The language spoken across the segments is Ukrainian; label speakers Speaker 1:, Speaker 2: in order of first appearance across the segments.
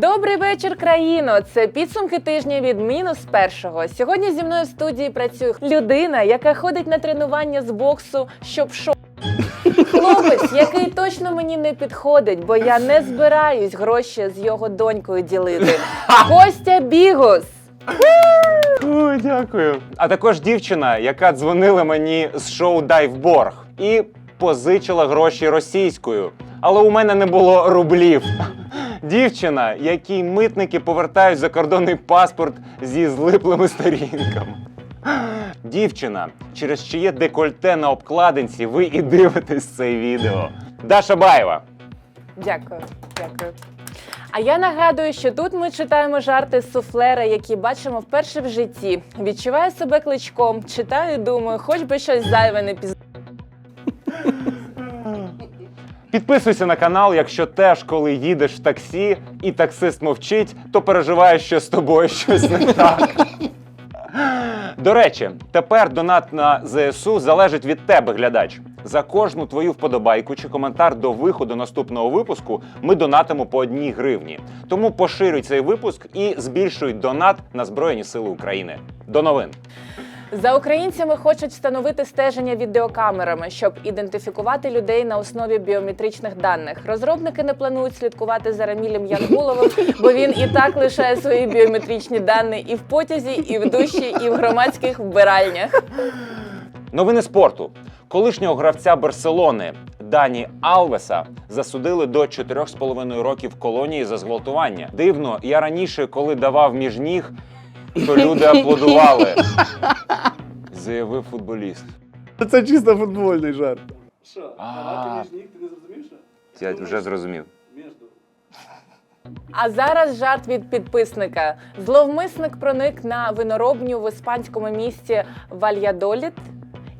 Speaker 1: Добрий вечір, країно! Це підсумки тижня від мінус першого. Сьогодні зі мною в студії працює людина, яка ходить на тренування з боксу, щоб шо. Хлопець, який точно мені не підходить, бо я не збираюсь гроші з його донькою ділити. Костя Бігус.
Speaker 2: Ой, дякую. А також дівчина, яка дзвонила мені з шоу Дайвборг і позичила гроші російською. Але у мене не було рублів. Дівчина, якій митники повертають закордонний паспорт зі злиплими сторінками. Дівчина, через чиє декольте на обкладинці ви і дивитесь це відео. Даша Баєва.
Speaker 1: Дякую, дякую. А я нагадую, що тут ми читаємо жарти з суфлера, які бачимо вперше в житті. Відчуваю себе кличком, читаю, і думаю, хоч би щось зайве не піз...
Speaker 2: Підписуйся на канал, якщо теж, коли їдеш в таксі і таксист мовчить, то переживаєш, що з тобою щось не так. До речі, тепер донат на ЗСУ залежить від тебе, глядач. За кожну твою вподобайку чи коментар до виходу наступного випуску ми донатимо по одній гривні. Тому поширюй цей випуск і збільшуй донат на Збройні Сили України. До новин.
Speaker 1: За українцями хочуть встановити стеження відеокамерами, щоб ідентифікувати людей на основі біометричних даних. Розробники не планують слідкувати за Рамілем Янгуловим, бо він і так лишає свої біометричні дані і в потязі, і в душі, і в громадських вбиральнях.
Speaker 2: Новини спорту. Колишнього гравця Барселони Дані Алвеса засудили до 4,5 років колонії за зґвалтування. Дивно, я раніше, коли давав між ніг, то люди аплодували. Заявив футболіст.
Speaker 3: Це чисто футбольний жарт.
Speaker 4: Що,
Speaker 2: А.
Speaker 4: давати між ніг, ти не зрозумів, що?
Speaker 2: Я вже зрозумів.
Speaker 1: А зараз жарт від підписника. Зловмисник проник на виноробню в іспанському місті Вальядоліт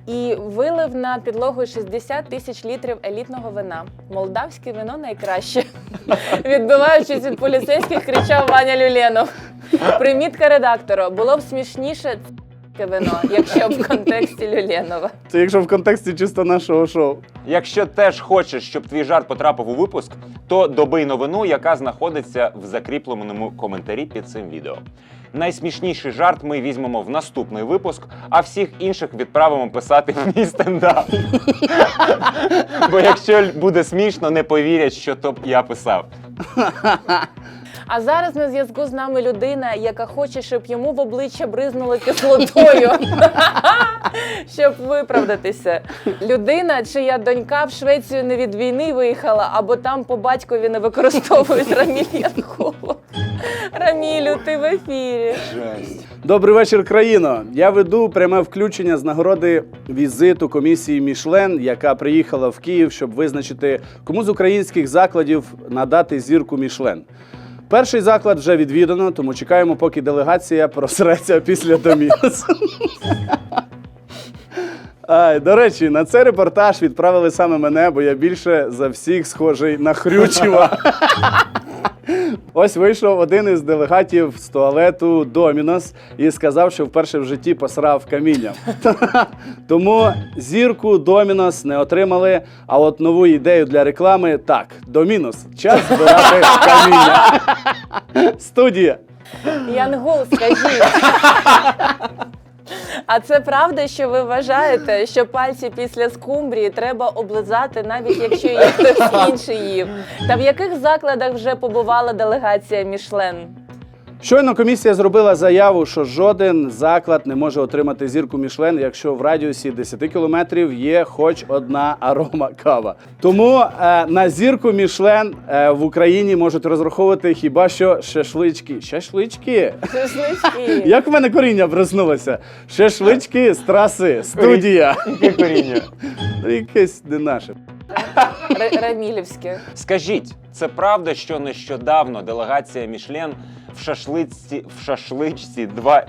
Speaker 1: і вилив на підлогу 60 тисяч літрів елітного вина. Молдавське вино найкраще. Відбиваючись від поліцейських, кричав Ваня Люленов. Примітка редактора. Було б смішніше це вино, якщо б в контексті Люленова.
Speaker 3: Це якщо в контексті чисто нашого шоу.
Speaker 2: Якщо теж хочеш, щоб твій жарт потрапив у випуск, то добий новину, яка знаходиться в закріпленому коментарі під цим відео. Найсмішніший жарт ми візьмемо в наступний випуск, а всіх інших відправимо писати в мій стендап. Бо якщо буде смішно, не повірять, що то я писав.
Speaker 1: А зараз на зв'язку з нами людина, яка хоче, щоб йому в обличчя бризнули кислотою, щоб виправдатися. Людина, чия донька в Швецію не від війни виїхала, або там по батькові не використовують Янкулов. Рамілю, ти в ефірі.
Speaker 3: Добрий вечір, країно. Я веду пряме включення з нагороди візиту комісії Мішлен, яка приїхала в Київ, щоб визначити, кому з українських закладів надати зірку Мішлен. Перший заклад вже відвідано, тому чекаємо, поки делегація просреться після домінус. Ай, до речі, на цей репортаж відправили саме мене, бо я більше за всіх схожий на Хрючева. Ось вийшов один із делегатів з туалету Домінос і сказав, що вперше в житті посрав камінням. Тому зірку Домінос не отримали. А от нову ідею для реклами так: Домінос, час збирати каміння. Студія.
Speaker 1: Янгул, скажіть. А це правда, що ви вважаєте, що пальці після скумбрії треба облизати, навіть якщо їх хтось інший їв? Та в яких закладах вже побувала делегація Мішлен?
Speaker 3: Щойно комісія зробила заяву, що жоден заклад не може отримати зірку Мішлен, якщо в радіусі 10 кілометрів є хоч одна арома кава. Тому е, на зірку Мішлен е, в Україні можуть розраховувати хіба що шашлички. Шашлички.
Speaker 1: Шашлички.
Speaker 3: Як в мене коріння проснулося? Шашлички з траси, студія.
Speaker 2: Яке коріння?
Speaker 3: Ну, Якесь не наше.
Speaker 1: Ра- Рамілівське.
Speaker 2: Скажіть, це правда, що нещодавно делегація Мішлен в шашличці в шашличці два.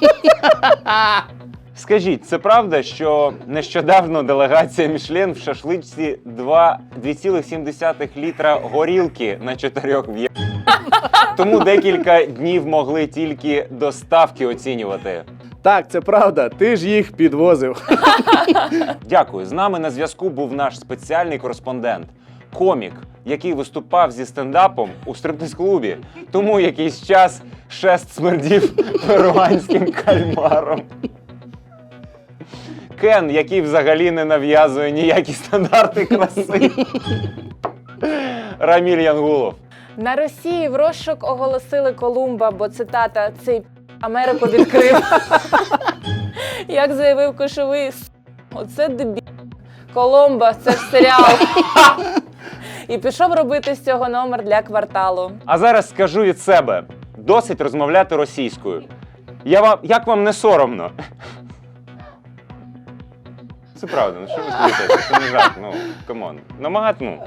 Speaker 2: Скажіть, це правда, що нещодавно делегація Мішлен в шашличці два- 2,7 літра горілки на чотирьох в'є. Тому декілька днів могли тільки доставки оцінювати.
Speaker 3: Так, це правда. Ти ж їх підвозив.
Speaker 2: Дякую. З нами на зв'язку був наш спеціальний кореспондент комік, який виступав зі стендапом у стриптиз-клубі. Тому якийсь час шест смердів перуанським кальмаром. Кен, який взагалі не нав'язує ніякі стандарти краси. Раміль Янгулов.
Speaker 1: На Росії в розшук оголосили Колумба, бо цитата цей Америку відкрив. Як заявив Кошовий, оце дебі. Коломба, це ж серіал. І пішов робити з цього номер для кварталу.
Speaker 2: А зараз скажу від себе: досить розмовляти російською. Я вам, як вам не соромно? Це правда, ну що ви смієтеся? Це не жарт, ну камон. Намагати, ну.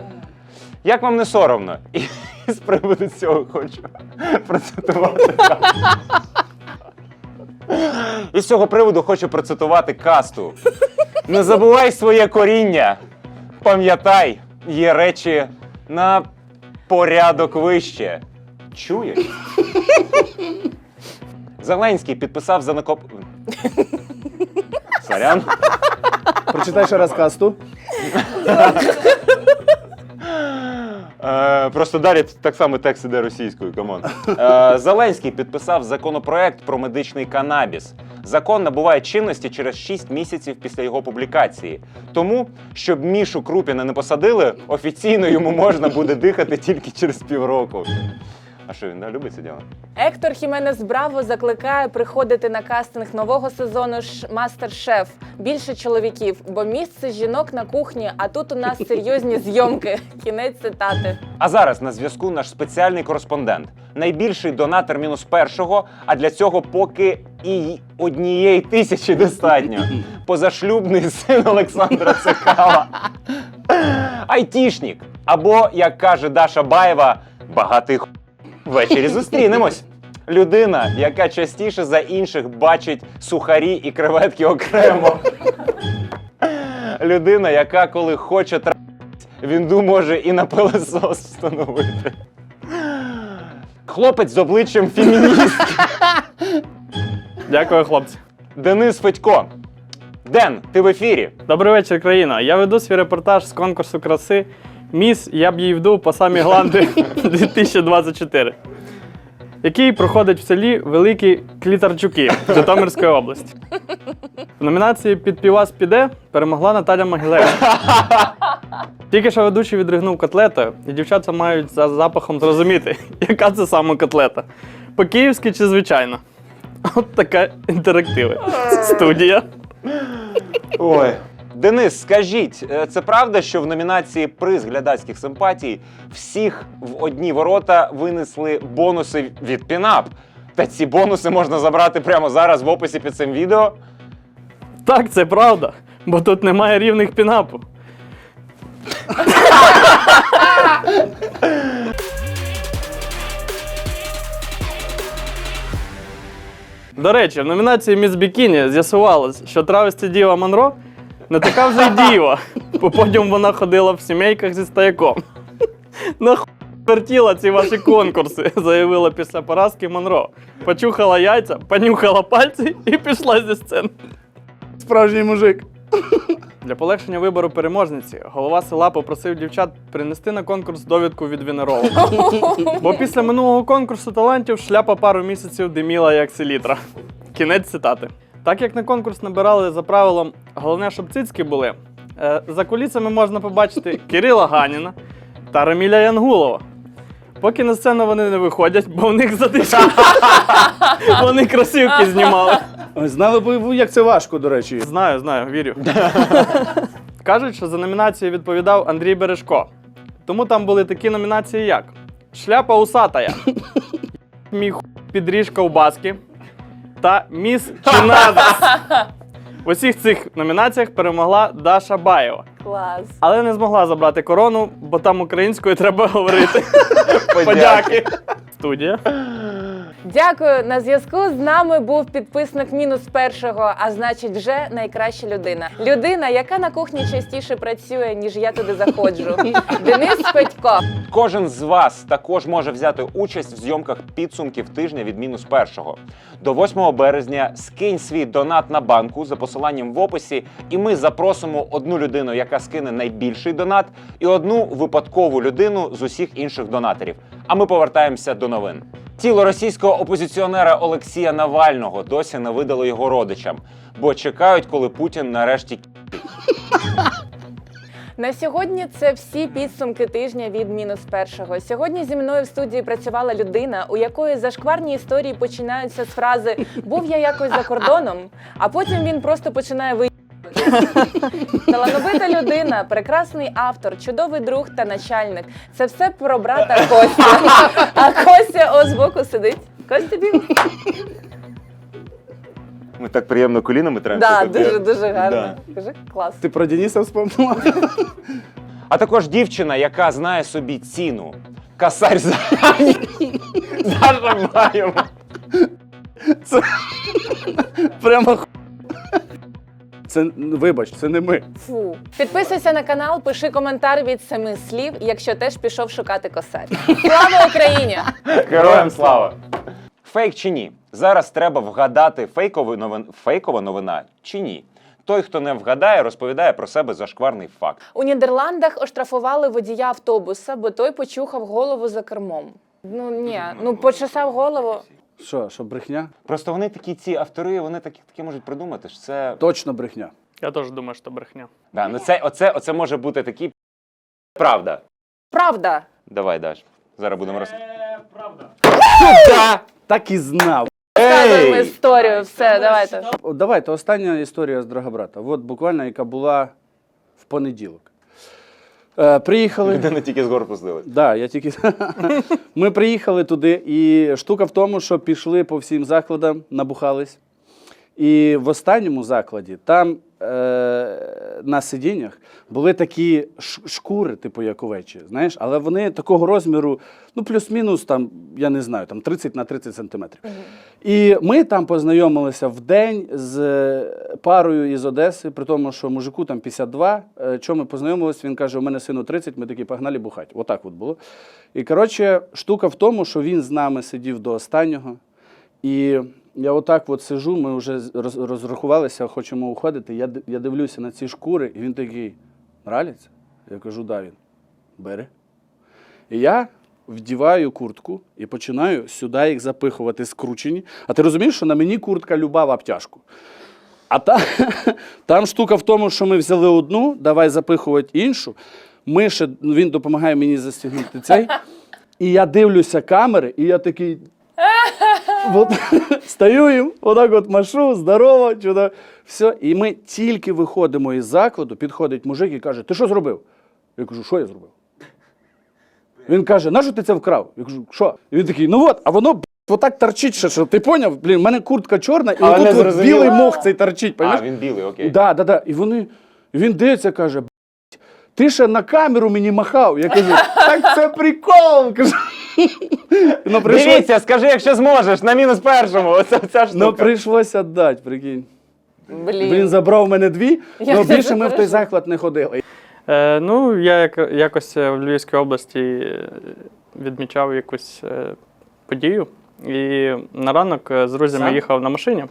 Speaker 2: Як вам не соромно? І з приводу цього хочу процитувати. І з цього приводу хочу процитувати касту. Не забувай своє коріння. Пам'ятай, є речі на порядок вище. Чуєш? Зеленський підписав за накоп. Сорян.
Speaker 3: Прочитай ще раз касту.
Speaker 2: Е, просто далі так само текст іде російською, камон. Е, Зеленський підписав законопроект про медичний канабіс. Закон набуває чинності через 6 місяців після його публікації. Тому, щоб Мішу Крупіна не посадили, офіційно йому можна буде дихати тільки через півроку. А що він да, любить це діло?
Speaker 1: Ектор Хіменес Браво закликає приходити на кастинг нового сезону Мастер-Шеф. Більше чоловіків, бо місце жінок на кухні, а тут у нас серйозні зйомки. Кінець цитати.
Speaker 2: А зараз на зв'язку наш спеціальний кореспондент, найбільший донатор мінус першого, а для цього поки і однієї тисячі достатньо. Позашлюбний син Олександра Цикала. Айтішнік. Або, як каже Даша Баєва, багатий. Ввечері зустрінемось. Людина, яка частіше за інших бачить сухарі і креветки окремо. Людина, яка коли хоче Вінду може і на пилосос встановити. Хлопець з обличчям феміністки.
Speaker 5: Дякую, хлопці.
Speaker 2: Денис Федько. Ден, ти в ефірі.
Speaker 5: Добрий вечір, країна. Я веду свій репортаж з конкурсу краси Міс Я б її вду по самі гланди 2024, який проходить в селі Великі Клітарчуки Житомирської області. В номінації Під півас піде перемогла Наталя Могилевська. Тільки що ведучий відригнув котлету, і дівчата мають за запахом зрозуміти, яка це саме котлета. По-київськи чи звичайно. От така інтерактиви. Студія.
Speaker 2: Ой. Денис, скажіть, е, це правда, що в номінації приз глядацьких симпатій всіх в одні ворота винесли бонуси від Пінап? Та ці бонуси можна забрати прямо зараз в описі під цим відео.
Speaker 5: Так, це правда, бо тут немає рівних пінапу. До речі, в номінації Міс Бікіні з'ясувалось, що травесті Діва Монро не така вже й діва, бо потім вона ходила в сімейках зі стояком. Нахуй вертіла ці ваші конкурси, заявила після поразки Монро. Почухала яйця, понюхала пальці і пішла зі сцени.
Speaker 3: Справжній мужик.
Speaker 5: Для полегшення вибору переможниці голова села попросив дівчат принести на конкурс довідку від вінеролога. Бо після минулого конкурсу талантів шляпа пару місяців диміла як селітра. Кінець цитати. Так як на конкурс набирали за правилом головне, щоб цицьки були, е, за кулісами можна побачити Кирила Ганіна та Раміля Янгулова. Поки на сцену вони не виходять, бо в них задишки. Вони кросівки знімали.
Speaker 3: Знали б ви, як це важко, до речі.
Speaker 5: Знаю, знаю, вірю. Кажуть, що за номінацію відповідав Андрій Бережко. Тому там були такі номінації, як Шляпа усатая, Мій ху підріж ковбаски та Міс Чинадас. В усіх цих номінаціях перемогла Даша Баєва,
Speaker 1: Клас.
Speaker 5: але не змогла забрати корону, бо там українською треба говорити. Подяки. Студія.
Speaker 1: Дякую. На зв'язку з нами був підписник мінус першого, а значить, вже найкраща людина. Людина, яка на кухні частіше працює, ніж я туди заходжу. Денис Петько.
Speaker 2: Кожен з вас також може взяти участь в зйомках підсумків тижня від мінус першого. До 8 березня скинь свій донат на банку за посиланням в описі, і ми запросимо одну людину, яка скине найбільший донат, і одну випадкову людину з усіх інших донаторів. А ми повертаємося до новин. Тіло російського опозиціонера Олексія Навального досі не видали його родичам, бо чекають, коли Путін нарешті
Speaker 1: На сьогодні це всі підсумки тижня від мінус першого. Сьогодні зі мною в студії працювала людина, у якої зашкварні історії починаються з фрази Був я якось за кордоном, а потім він просто починає ви. Талановита людина, прекрасний автор, чудовий друг та начальник. Це все про брата Костя. А Костя ось збоку сидить. Костя біг.
Speaker 2: ми так приємно колінами тремся.
Speaker 1: Да, дуже дуже гарно. Кажи клас.
Speaker 3: Ти про Дениса вспомнила?
Speaker 2: А також дівчина, яка знає собі ціну. Касарь за Зажимаємо.
Speaker 3: Прямо ху- Це вибач, це не ми.
Speaker 1: Фу. Підписуйся на канал, пиши коментар від семи слів, якщо теж пішов шукати косарь. Слава Україні!
Speaker 2: Героям слава! Фейк чи ні? Зараз треба вгадати фейкову новин... фейкова новина чи ні. Той, хто не вгадає, розповідає про себе зашкварний факт.
Speaker 1: У Нідерландах оштрафували водія автобуса, бо той почухав голову за кермом. Ну ні, ну почесав голову.
Speaker 3: Що, що брехня?
Speaker 2: Просто вони такі ці автори, вони такі, такі можуть придумати, що це.
Speaker 3: Точно брехня.
Speaker 5: Я теж думаю, що брехня.
Speaker 2: Да, ну це, оце, оце може бути такі. Правда.
Speaker 1: Правда.
Speaker 2: Давай, Даш. Зараз будемо роз.
Speaker 3: Так і знав.
Speaker 1: Розказуємо історію. Все, давайте.
Speaker 3: О, Давайте, остання історія з Драгобрата. От буквально, яка була в понеділок. Е, приїхали.
Speaker 2: Людина тільки з гор пустили.
Speaker 3: Да, я тільки ми приїхали туди, і штука в тому, що пішли по всім закладам, набухались. І в останньому закладі там е, на сидіннях були такі шкури, типу як овечі, знаєш, але вони такого розміру, ну плюс-мінус, там, я не знаю, там 30 на 30 сантиметрів. І ми там познайомилися в день з парою із Одеси, при тому, що мужику там 52. Е, Чому ми познайомилися? Він каже: у мене сину 30, ми такі погнали бухать. Отак от було. І коротше, штука в тому, що він з нами сидів до останнього. І я отак от сижу, ми вже розрахувалися, хочемо уходити. Я, я дивлюся на ці шкури, і він такий: нравиться? Я кажу, да, він. Бери. І я вдіваю куртку і починаю сюди їх запихувати скручені. А ти розумієш, що на мені куртка люба в обтяжку. А та, там штука в тому, що ми взяли одну, давай запихувати іншу. Ми ще, він допомагає мені застігнути цей. І я дивлюся камери, і я такий. От, стою їм, отак от машу, здорово, чудо. Все. І ми тільки виходимо із закладу, підходить мужик і каже: Ти що зробив? Я кажу, що я зробив? Він каже, на що ти це вкрав? Я кажу, що? І він такий, ну от, а воно отак торчить ще, що ти поняв? Блін, в мене куртка чорна, і
Speaker 2: не
Speaker 3: отут от
Speaker 2: зрозуміло.
Speaker 3: білий мох цей торчить,
Speaker 2: А, він білий, окей.
Speaker 3: Да, да, да. І вони, він дивиться, каже, «Б**, ти ще на камеру мені махав. Я кажу, так це прикол. Кажу. Ну, прийшло,
Speaker 2: Дивіться, скажи, якщо зможеш, на мінус першому. Оце ця штука.
Speaker 3: ну, прийшлося дати, прикинь.
Speaker 1: Блін.
Speaker 3: Він забрав в мене дві, але більше ми в той заклад не ходили.
Speaker 5: Е, ну, я як, якось е, в Львівській області е, відмічав якусь е, подію. І на ранок е, з друзями
Speaker 3: Сам?
Speaker 5: їхав на машині.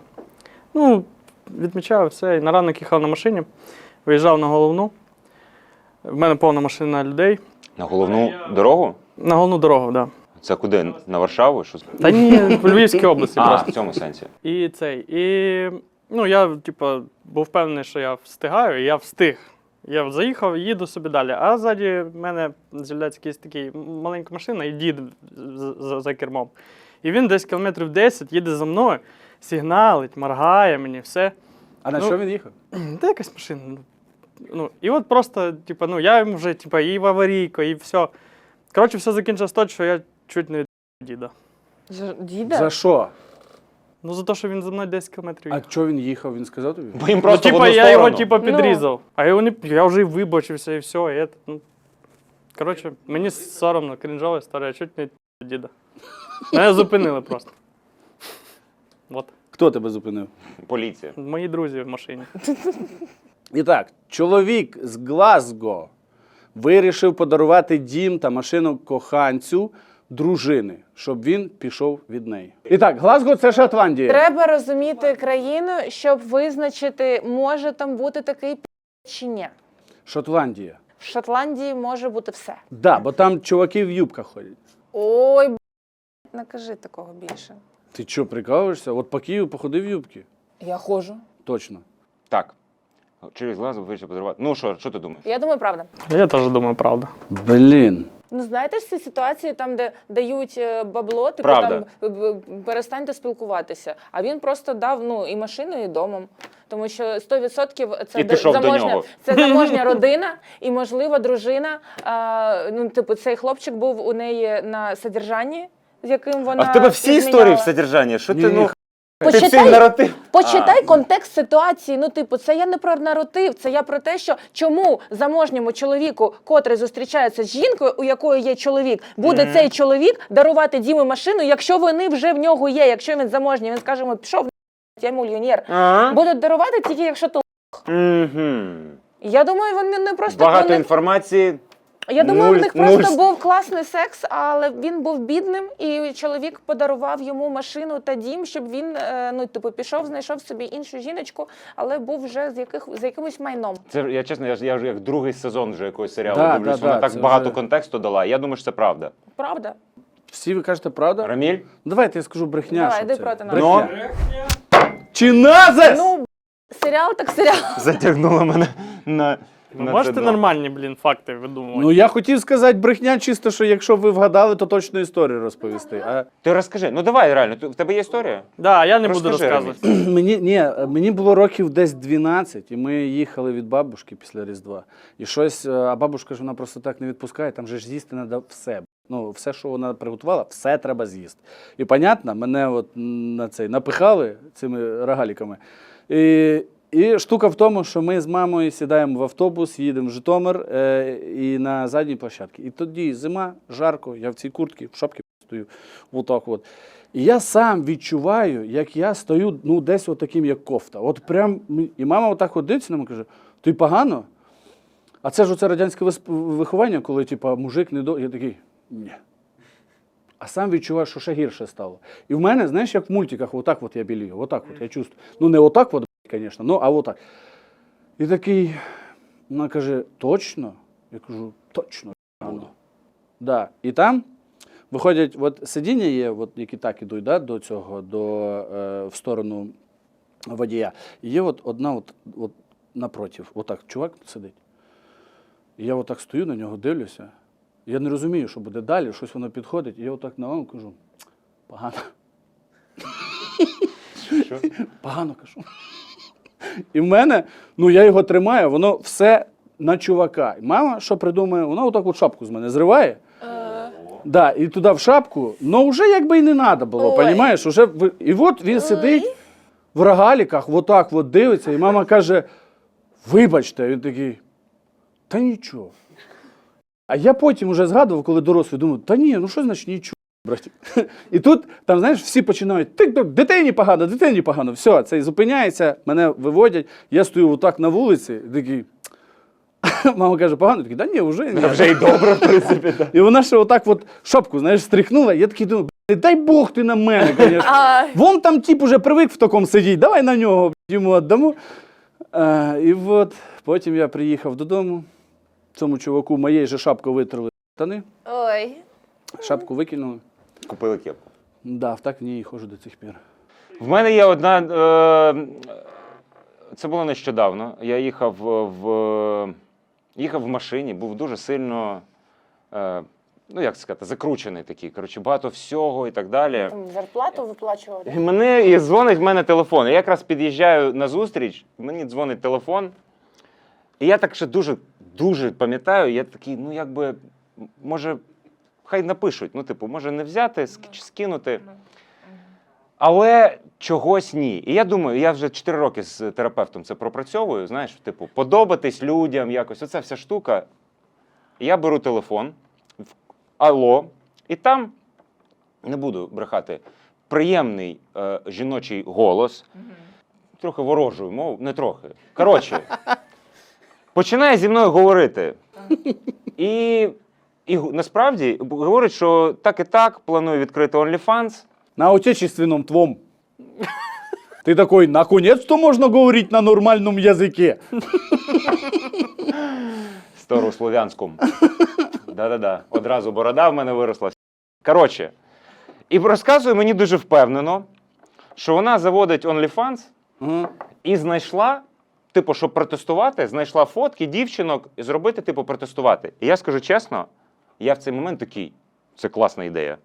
Speaker 5: Ну, відмічав все. І на ранок їхав на машині, виїжджав на головну. В мене повна машина людей.
Speaker 2: На головну дорогу?
Speaker 5: На головну дорогу, так. Да.
Speaker 2: Це куди? На Варшаву? Що?
Speaker 5: Та ні, в Львівській області
Speaker 2: А,
Speaker 5: просто.
Speaker 2: в цьому сенсі.
Speaker 5: І цей. І ну, я, типу, був впевнений, що я встигаю, і я встиг. Я заїхав, їду собі далі. А ззаді в мене з'являється якийсь такий маленька машина і дід за, за кермом. І він десь кілометрів 10 їде за мною, сигналить, моргає мені, все.
Speaker 3: А на
Speaker 5: Ну,
Speaker 3: що він їхав?
Speaker 5: Та якась машина. ну, Ну, і от просто, типу, ну, я йому вже, типу, і в аварійку, і все. Коротше, все закінчилось то, що я чуть не від діда.
Speaker 1: Ж- Діда?
Speaker 3: За що?
Speaker 5: Ну, за те, що він за мною 10 кілометрів
Speaker 3: А
Speaker 5: їхав.
Speaker 3: чого він їхав? Він сказав тобі?
Speaker 2: Бо їм просто
Speaker 5: ну,
Speaker 2: в
Speaker 5: типа,
Speaker 2: одну
Speaker 5: я його
Speaker 2: сторону.
Speaker 5: типа
Speaker 1: Ну.
Speaker 5: підрізав. А його не, я вже і вибачився, і все. І это, ну. Коротше, мені соромно, крінжова історія, чуть не від діда. Мене зупинили просто. От.
Speaker 3: Хто тебе зупинив?
Speaker 2: Поліція.
Speaker 5: Мої друзі в машині.
Speaker 3: І так, чоловік з Глазго вирішив подарувати дім та машину коханцю дружини, щоб він пішов від неї. І так, Глазго це Шотландія.
Speaker 1: Треба розуміти країну, щоб визначити, може там бути такий п- чи ні.
Speaker 3: Шотландія.
Speaker 1: В Шотландії може бути все.
Speaker 3: Да, бо там чуваки в юбках ходять.
Speaker 1: Ой, б**, не кажи такого більше.
Speaker 3: Ти що, прикалуєшся? От по Києву походи в юбки.
Speaker 1: Я ходжу.
Speaker 3: Точно.
Speaker 2: Так. Через глазу вирішив подарувати. Ну що, що ти думаєш?
Speaker 1: Я думаю, правда.
Speaker 5: Я теж думаю, правда.
Speaker 3: Блін.
Speaker 1: Ну, знаєте ж ці ситуації, там, де дають е, бабло, типу
Speaker 2: Правда.
Speaker 1: там б- б- перестаньте спілкуватися. А він просто дав ну і машину, і домом. Тому що 100% це
Speaker 2: І пішов до
Speaker 1: заможня,
Speaker 2: нього.
Speaker 1: це заможня родина, і можливо дружина. А, ну, типу, цей хлопчик був у неї на содержанні, з яким вона
Speaker 2: А в тебе всі
Speaker 1: зміняла.
Speaker 2: історії в содержанні? Що ти,
Speaker 3: Ні,
Speaker 2: ну,
Speaker 1: Почитай-
Speaker 2: наратив?
Speaker 1: Почитай контекст ситуації. Ну, типу, це я не про наратив, це я про те, що чому заможньому чоловіку, котрий зустрічається з жінкою, у якої є чоловік, буде цей чоловік дарувати Дімі машину, якщо вони вже в нього є, якщо він заможній, він скаже, йому, пішов, я мільйонер.
Speaker 2: Ага.
Speaker 1: Будуть дарувати тільки якщо то.
Speaker 2: Мгм.
Speaker 1: Я думаю, вони не просто
Speaker 2: Багато
Speaker 1: вони-
Speaker 2: інформації.
Speaker 1: Я думаю,
Speaker 2: нуль-
Speaker 1: в них просто
Speaker 2: нуль.
Speaker 1: був класний секс, але він був бідним, і чоловік подарував йому машину та дім, щоб він е, ну типу пішов, знайшов собі іншу жіночку, але був вже з яких з якимось майном.
Speaker 2: Це я чесно, я ж я вже як другий сезон вже якогось серіалу
Speaker 3: Да,
Speaker 2: дивлюсь.
Speaker 3: да,
Speaker 2: Вона
Speaker 3: да,
Speaker 2: так багато
Speaker 3: вже-
Speaker 2: контексту дала. Я думаю, що це правда.
Speaker 1: Правда?
Speaker 3: Всі ви кажете правда?
Speaker 2: Раміль?
Speaker 3: Давайте я скажу брехня.
Speaker 1: Давай,
Speaker 3: що
Speaker 1: йди
Speaker 3: це.
Speaker 1: проти нас.
Speaker 3: Брехня. Чи назес?
Speaker 1: Ну серіал так серіал.
Speaker 2: Затягнула мене на.
Speaker 5: Ви
Speaker 2: на
Speaker 5: можете
Speaker 2: це дно.
Speaker 5: нормальні, блін, факти видумувати?
Speaker 3: Ну я хотів сказати брехня, чисто, що якщо ви вгадали, то точно історію розповісти. А
Speaker 2: Ти розкажи. Ну давай реально. ти- В тебе є історія?
Speaker 5: Да, я не буду
Speaker 2: Розкажи,
Speaker 5: розказувати.
Speaker 3: мені ні, мені було років десь 12, і ми їхали від бабушки після Різдва. І щось, е, а бабушка ж вона просто так не відпускає, там же ж з'їсти треба все. Ну, все, що вона приготувала, все треба з'їсти. І понятно, мене от на цей напихали цими рогаліками. І, і штука в тому, що ми з мамою сідаємо в автобус, їдемо в Житомир е, і на задній площадці. І тоді зима, жарко, я в цій куртці, в шапці стою. Отак от. І я сам відчуваю, як я стою ну, десь отаким, як кофта. От прям, і мама отак от дивиться на мене каже: ти погано? А це ж оце радянське виховання, коли типа, мужик не до. Я такий, ні. А сам відчуваю, що ще гірше стало. І в мене, знаєш, як в мультиках, отак от я білію, отак от я чувствую. Ну, не отак от, звісно, ну, а отак. І такий, вона каже, точно? Я кажу, точно. Буду. Да. І там виходять, от сидіння є, от, які так ідуть да, до цього, до, е, в сторону водія. І є от одна от, от напротив, отак чувак сидить. І я отак стою на нього, дивлюся. Я не розумію, що буде далі, щось воно підходить. І я отак на вам кажу, погано.
Speaker 2: Що?
Speaker 3: Погано кажу. І в мене, ну я його тримаю, воно все на чувака. І мама, що придумає, вона отак от шапку з мене зриває. Да, і туди в шапку, ну вже якби і не треба було, розумієш? Уже і от він сидить в рогаліках, отак от дивиться, і мама каже: вибачте, він такий, та нічого. А я потім вже згадував, коли дорослий, думаю, та ні, ну що значить нічого, братик. І тут, там, знаєш, всі починають, ти ти- дитині погано, дитині погано. Все, це і зупиняється, мене виводять, я стою отак на вулиці, такий. Мама каже, погано, такий, да ні, вже ні.
Speaker 2: Вже й добре, в принципі. так.
Speaker 3: І вона ще отак от шапку, знаєш, стрихнула. Я такий думаю, «Блін, дай Бог ти на мене, звісно. Вон там тип уже привик в такому сидіти, давай на нього йому віддамо. А, і от потім я приїхав додому. Цьому чуваку моєї же шапку витерли штани,
Speaker 1: ой.
Speaker 3: шапку викинули.
Speaker 2: Купили кепку.
Speaker 3: Да, так в ній і ходжу до цих пір.
Speaker 2: В мене є одна. Е, це було нещодавно. Я їхав в, їхав в машині, був дуже сильно. Е, ну, як сказати, закручений такий. Коротше, багато всього і так далі.
Speaker 1: Там зарплату виплачували.
Speaker 2: І мене і дзвонить в мене телефон. Я якраз під'їжджаю на зустріч, мені дзвонить телефон. І я так ще дуже, дуже пам'ятаю, я такий, ну якби, може, хай напишуть. Ну, типу, може не взяти, ск- чи скинути. Але чогось ні. І я думаю, я вже 4 роки з терапевтом це пропрацьовую. Знаєш, типу, подобатись людям, якось. Оця вся штука. Я беру телефон, алло, і там не буду брехати. приємний е, жіночий голос, трохи ворожою мовою, не трохи. Коротше, починає зі мною говорити. І, і насправді говорить, що так і так планує відкрити OnlyFans.
Speaker 3: На отечественном твом. Ты такой, наконец-то можно говорить на нормальном языке.
Speaker 2: Старослов'янському. Да-да-да. Одразу борода в мене виросла. Коротше, і розказує мені дуже впевнено, що вона заводить OnlyFans
Speaker 3: Ага.
Speaker 2: і знайшла, типу, щоб протестувати, знайшла фотки дівчинок і зробити, типу, протестувати. І я скажу чесно, я в цей момент такий, це класна ідея.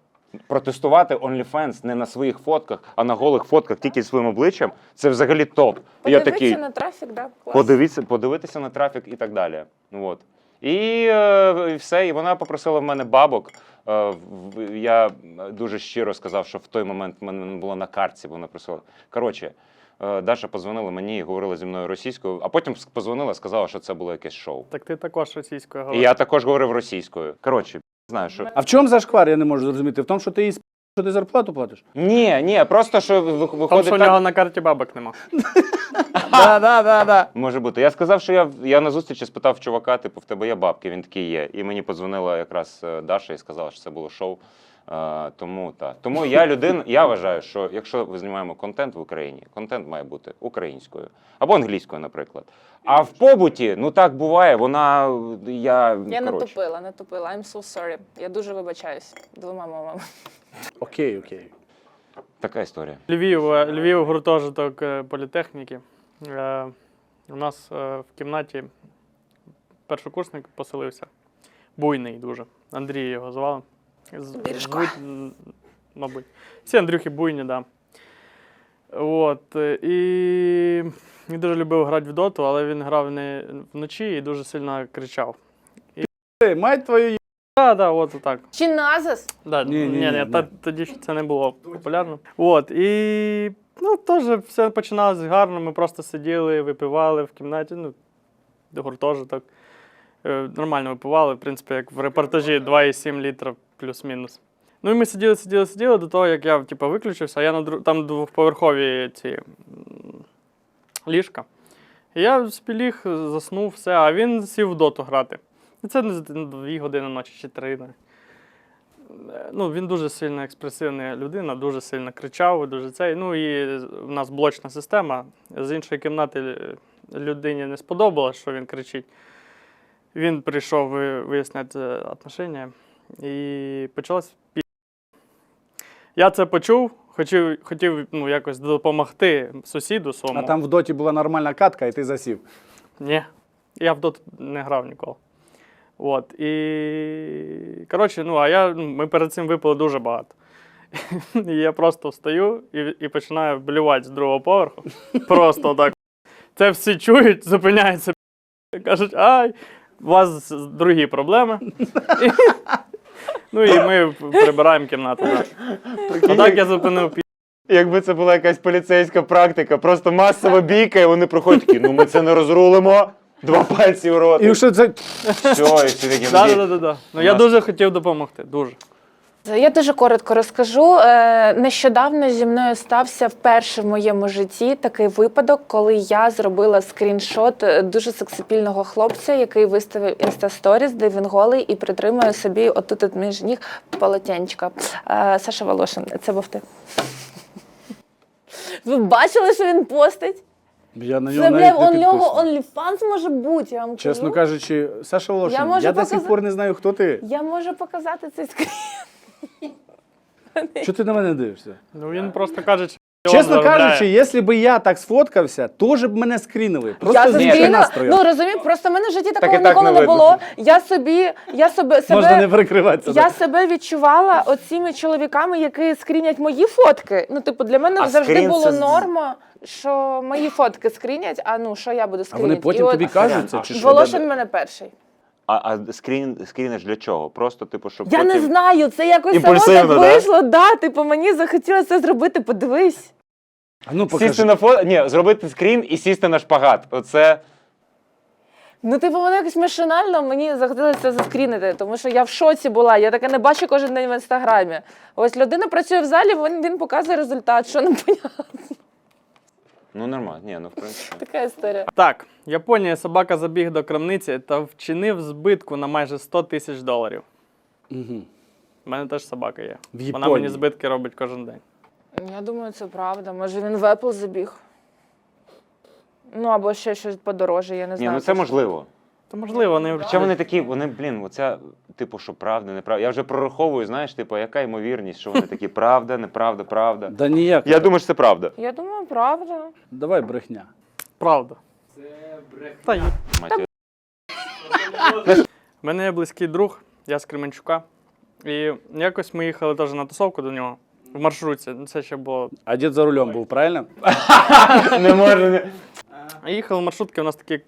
Speaker 2: Протестувати OnlyFans не на своїх фотках, а на голих фотках тільки зі своїм обличчям це взагалі топ. І я
Speaker 1: Подивитися
Speaker 2: такий,
Speaker 1: на трафік, да? Клас.
Speaker 2: подивитися, подивитися на трафік і так далі. От. І, е, і все, і вона попросила в мене бабок. Е, в- я дуже щиро сказав, що в той момент в мене не було на картці, бо вона просила. Коротше, Даша позвонила мені і говорила зі мною російською, а потім позвонила, сказала, що це було якесь шоу.
Speaker 5: Так ти також російською
Speaker 2: І я також говорив російською. Коротше, знаю, що.
Speaker 3: А в чому зашквар, я не можу зрозуміти? В тому, що ти їй сп- що ти зарплату платиш?
Speaker 2: Ні, ні, просто що ви-
Speaker 5: Тому
Speaker 2: виходить.
Speaker 5: що у
Speaker 2: так-
Speaker 5: нього на карті бабок нема.
Speaker 3: Да, да, да, да.
Speaker 2: Може бути. Я сказав, що я, я на зустрічі спитав чувака, типу, в тебе є бабки, він такий є. І мені подзвонила якраз е, Даша і сказала, що це було шоу. Е, тому так. Тому я людина, я вважаю, що якщо ви знімаємо контент в Україні, контент має бути українською або англійською, наприклад. А в побуті, ну так буває, вона я.
Speaker 1: Я
Speaker 2: коротше.
Speaker 1: натупила, натупила. I'm so sorry. Я дуже вибачаюсь двома мовами.
Speaker 3: Окей, окей.
Speaker 2: Така історія.
Speaker 5: Львів, е, Львів гуртожиток е, політехніки. Е, У нас в кімнаті першокурсник поселився. Буйний дуже. Андрій його звали. М, мабуть. Всі Андрюхи буйні, так. Да. От. е, І він дуже любив грати в доту, але він грав не вночі і дуже сильно кричав.
Speaker 3: Ей, мать твою є-
Speaker 5: Так, так, от так.
Speaker 1: Чи назис?
Speaker 5: Да,
Speaker 3: Ні,
Speaker 5: ні,
Speaker 3: ні,
Speaker 5: ні,
Speaker 3: ні,
Speaker 5: та-
Speaker 3: ні.
Speaker 5: тоді ж це не було популярно. От, і ну, теж все починалось гарно. Ми просто сиділи, випивали в кімнаті, ну, гуртожиток. Е, Нормально випивали, в принципі, як в репортажі 2,7 літра плюс-мінус. Ну і ми сиділи, сиділи, сиділи до того, як я типу, виключився, а я на дру... там двоповерхові ці ліжка. І я собі заснув, все, а він сів в доту грати. І це не з- дві години ночі чи три. Е, Ну, він дуже сильно експресивна людина, дуже сильно кричав, дуже цей. Ну і в нас блочна система. З іншої кімнати е, людині не сподобалось, що він кричить. Він прийшов виясняти е, отношення і почалось пі. Я це почув, хотів, хотів ну, якось допомогти сусіду своєму.
Speaker 3: А там в доті була нормальна катка, і ти засів.
Speaker 5: Ні, я в дот не грав ніколи. От. І. Коротше, ну, а я, ну, ми перед цим випили дуже багато. І я просто встаю і, і починаю блювати з другого поверху. Просто так. Це всі чують, зупиняються, кажуть, ай, у вас другі проблеми. Ну і ми прибираємо кімнату. Отак я зупинив пі.
Speaker 2: Якби це була якась поліцейська практика, просто масова бійка, і вони проходять такі, ну ми це не розрулимо. Два пальці в рот.
Speaker 3: І що це.
Speaker 2: Все, і всі такі.
Speaker 5: Да, да, да, да. Ну, я дуже хотів допомогти. Дуже.
Speaker 1: Я дуже коротко розкажу. Е, Нещодавно зі мною стався вперше в моєму житті такий випадок, коли я зробила скріншот е, дуже сексапільного хлопця, який виставив інстасторіс, де він голий і притримує собі отут от між ніг полотенчика. Е, Саша Волошин, це був ти. Ви бачили, що він постить?
Speaker 3: Я на нього
Speaker 1: Це
Speaker 3: навіть
Speaker 1: бля,
Speaker 3: не
Speaker 1: нього. OnlyFans може бути. Я вам
Speaker 3: Чесно
Speaker 1: кажу.
Speaker 3: кажучи, Саша Волошин,
Speaker 1: Я
Speaker 3: я, до сих пор не знаю, хто ти.
Speaker 1: Я можу показати цей скрін.
Speaker 3: Що ти на мене дивишся?
Speaker 5: Ну він просто каже, що
Speaker 3: Чесно кажучи, якщо б я так сфоткався, теж б мене скрінили. Просто
Speaker 1: я
Speaker 3: з іншим
Speaker 1: зустріла,
Speaker 3: настроєм.
Speaker 1: ну розумію, просто в мене в житті такого
Speaker 2: і так
Speaker 1: ніколи
Speaker 2: не
Speaker 1: не було. Я собі, я себе,
Speaker 3: Можна не
Speaker 1: себе,
Speaker 3: перекриватися.
Speaker 1: я
Speaker 3: так.
Speaker 1: себе відчувала оціми чоловіками, які скрінять мої фотки. Ну, типу, для мене
Speaker 2: А
Speaker 1: завжди
Speaker 2: скрін
Speaker 1: було
Speaker 2: це з-
Speaker 1: норма, що мої фотки скрінять, а ну що я буду
Speaker 3: А вони потім
Speaker 1: І от
Speaker 3: тобі кажуть це чи що?
Speaker 1: Волошин мене перший.
Speaker 2: А, а скрін, скріниш для чого? Просто, типу, щоб
Speaker 1: Я
Speaker 2: потім...
Speaker 1: не знаю, це якось само так
Speaker 2: да?
Speaker 1: вийшло. Да, типу, мені захотілося це зробити. Подивись.
Speaker 3: А ну
Speaker 2: Сісти на фото. Ні, зробити скрін і сісти на шпагат. Оце.
Speaker 1: Ну, типу, воно якось машинально мені захотілося це заскрінити, тому що я в шоці була. Я таке не бачу кожен день в інстаграмі. Ось людина працює в залі, він, він показує результат, що не понятно.
Speaker 2: Ну нормально, ні, ну в принципі.
Speaker 1: Така історія.
Speaker 5: Так, Японія собака забіг до крамниці та вчинив збитку на майже 100 тисяч доларів.
Speaker 3: Угу.
Speaker 5: У мене теж собака є.
Speaker 3: В
Speaker 5: Вона
Speaker 3: Японії?
Speaker 5: мені збитки робить кожен день.
Speaker 1: Я думаю, це правда. Може він в Apple забіг. Ну, або ще щось подороже, я не
Speaker 2: Ні,
Speaker 1: знаю.
Speaker 2: ну це можливо.
Speaker 5: То можливо, вони
Speaker 2: Хоча вони такі, вони, блін, оця, типу, що правда, неправда. Я вже прораховую, знаєш, типу, яка ймовірність, що вони такі правда, неправда, правда.
Speaker 3: Да ніяк.
Speaker 2: Я думаю, що це правда.
Speaker 1: Я думаю, правда.
Speaker 3: Давай брехня.
Speaker 5: правда. Та й.
Speaker 2: Мать,
Speaker 5: У мене є близький друг, я з Кременчука. І якось ми їхали теж на тусовку до нього в маршрутці. Ну, Це ще було.
Speaker 3: А дід за рулем був, правильно?
Speaker 2: Не можу. Не...
Speaker 5: А їхали в маршрутки, у нас такі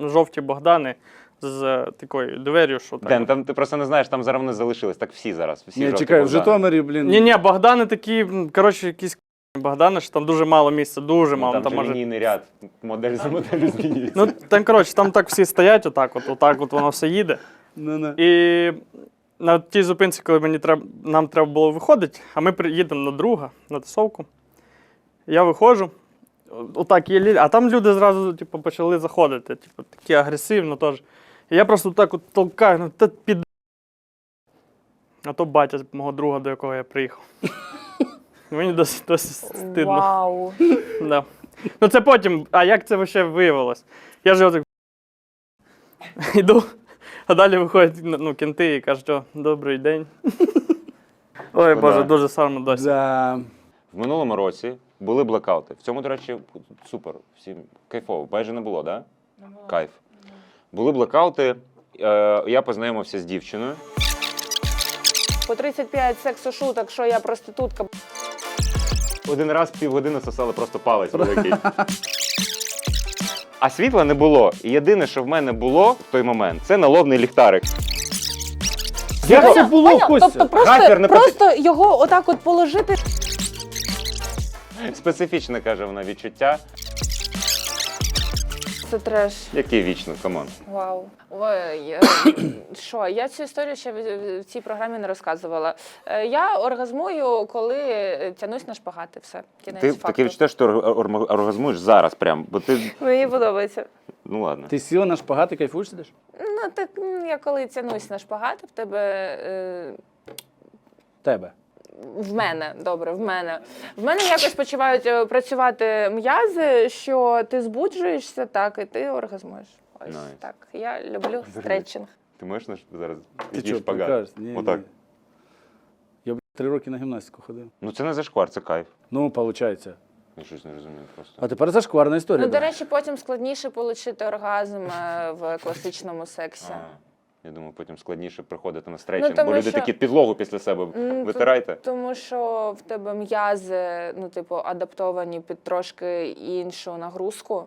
Speaker 5: жовті Богдани з е, такою дверю, що так.
Speaker 2: Ден, там ти просто не знаєш, там зараз вони залишились, так всі зараз. Всі
Speaker 3: Ні,
Speaker 2: жовті
Speaker 3: чекай, в
Speaker 2: Богдани.
Speaker 3: Житомирі, блін.
Speaker 5: Ні, ні, Богдани такі, м, коротше, якісь Богдани, що там дуже мало місця, дуже
Speaker 2: Ну,
Speaker 5: мало.
Speaker 2: там,
Speaker 5: Там,
Speaker 2: же
Speaker 5: може...
Speaker 2: лінійний ряд, модель за моделлю змінюється.
Speaker 5: Ну, там, коротше, там так всі стоять, отак, от, отак от воно все їде.
Speaker 3: Ну-ну.
Speaker 5: І на тій зупинці, коли мені треба, нам треба було виходити, а ми приїдемо на друга, на тусовку. Я виходжу, отак є лі- а там люди зразу типу, почали заходити, типу, такі агресивно теж. І я просто так от толкаю, ну та під. А то батя мого друга, до якого я приїхав. Мені досить досить стидно.
Speaker 1: Вау.
Speaker 5: Да. Ну це потім, а як це ще виявилось? Я ж отак йду, а далі виходять ну, кінти і кажуть, о, добрий день. Ой,
Speaker 2: Ну,
Speaker 5: Боже, дуже сарно досі.
Speaker 3: Да.
Speaker 2: В минулому році були блекаути. В цьому, до речі, супер. Всім кайфово. Майже не було, так? Да? Кайф. Були блекаути. Е, я познайомився з дівчиною.
Speaker 1: По 35 сексошуток, що я проститутка.
Speaker 2: Один раз півгодини сосали просто палець великий. А світла не було. І єдине, що в мене було в той момент, це налобний ліхтарик.
Speaker 3: Як це було,
Speaker 1: Поняв?
Speaker 3: Костя?
Speaker 1: Тобто просто,
Speaker 2: не
Speaker 1: просто його отак от положити.
Speaker 2: Специфічне, каже вона, відчуття.
Speaker 1: Це треш.
Speaker 2: Який вічно, камон.
Speaker 1: Вау. Ой, що, я цю історію ще в- в цій програмі не розказувала. Е, Я оргазмую, коли тянусь на шпагати. Все. Кінець
Speaker 2: Ти
Speaker 1: факту.
Speaker 2: таке відчуття, що ти оргазмуєш зараз прям, бо ти.
Speaker 1: Мені подобається.
Speaker 2: Ну ладно.
Speaker 3: Ти сіла на шпагат і кайфуєш сидиш?
Speaker 1: Ну, так м, я коли тянусь на шпагати, в тебе. Е,
Speaker 3: Тебе.
Speaker 1: В мене, добре, в мене. В мене якось почувають е, працювати м'язи, що ти збуджуєшся, так, і ти оргазмуєш. Ось
Speaker 2: Nice.
Speaker 1: так. Я люблю стретчинг.
Speaker 2: Ти можеш наш- зараз шпагат?
Speaker 3: прикажеш? Ні,
Speaker 2: Отак.
Speaker 3: ні. Я б три роки на гімнастику ходив.
Speaker 2: Ну це не зашквар, це кайф.
Speaker 3: Ну, виходить.
Speaker 2: Я щось не розумію просто.
Speaker 3: А тепер зашкварна історія.
Speaker 1: Ну, до речі, потім складніше отримати оргазм е, в класичному сексі.
Speaker 2: А, Я думаю, потім складніше приходити на стрейчинг,
Speaker 1: ну,
Speaker 2: бо люди
Speaker 1: що-
Speaker 2: такі підлогу після себе
Speaker 1: М,
Speaker 2: витирайте.
Speaker 1: Тому що в тебе м'язи, ну, типу, адаптовані під трошки іншу нагрузку.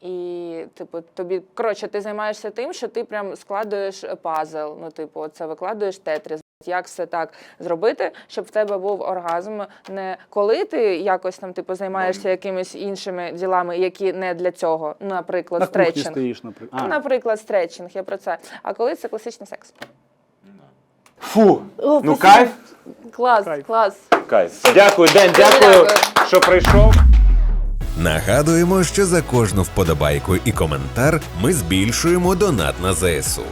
Speaker 1: І, типу, тобі, коротше, ти займаєшся тим, що ти прям складуєш пазл. Ну, типу, це викладуєш тетріс. Як все так зробити, щоб в тебе був оргазм, не коли ти якось там типу займаєшся якимись іншими ділами, які не для цього, наприклад,
Speaker 3: на кухні
Speaker 1: стретчинг.
Speaker 3: стоїш, наприклад. А,
Speaker 1: Наприклад, стретчинг, я про це. А коли це класичний секс?
Speaker 2: Фу!
Speaker 1: О,
Speaker 2: Ну
Speaker 1: спасибо.
Speaker 2: кайф?
Speaker 1: Клас,
Speaker 5: Кайф.
Speaker 1: клас.
Speaker 2: Кайф. Дякую, День, дякую,
Speaker 1: дякую.
Speaker 2: що прийшов.
Speaker 6: Нагадуємо, що за кожну вподобайку і коментар ми збільшуємо донат на ЗСУ.